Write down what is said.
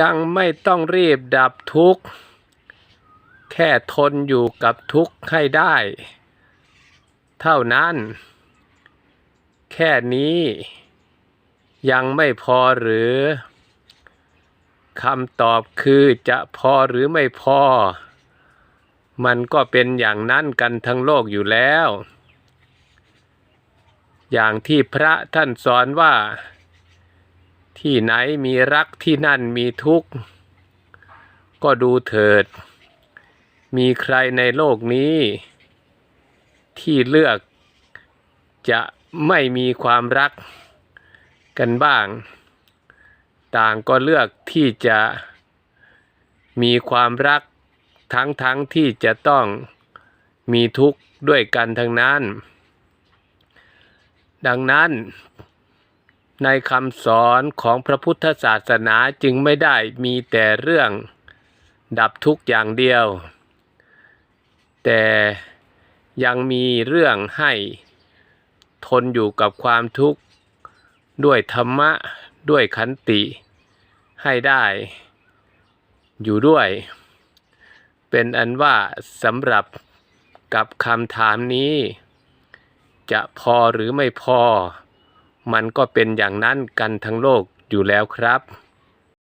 ยังไม่ต้องรีบดับทุกข์ แค่ทนอยู่กับทุกข์ให้ได้ เท่านั้น แค่นี้ยังไม่พอหรือคำตอบคือจะพอหรือไม่พอ มันก็เป็นอย่างนั้นกันทั้งโลกอยู่แล้ว อย่างที่พระท่านสอนว่า ที่ไหนมีรักที่นั่นมีทุกข์ ก็ดูเถิด มีใครในโลกนี้ ที่เลือกจะไม่มีความรักกันบ้าง ต่างก็เลือกที่จะมีความรักทั้งทั้งที่จะต้องมีทุกข์ด้วยกันทั้งนั้น ดังนั้น ในคำสอนของพระพุทธศาสนาจึงไม่ได้มีแต่เรื่องดับทุกข์อย่างเดียว แต่ยังมีเรื่องให้ทนอยู่กับความทุกข์ ด้วยธรรมะด้วยขันติให้ได้อยู่ด้วย เป็นอันว่าสำหรับกับคำถามนี้ จะพอหรือไม่พอ มันก็เป็นอย่างนั้นกันทั้งโลกอยู่แล้วครับ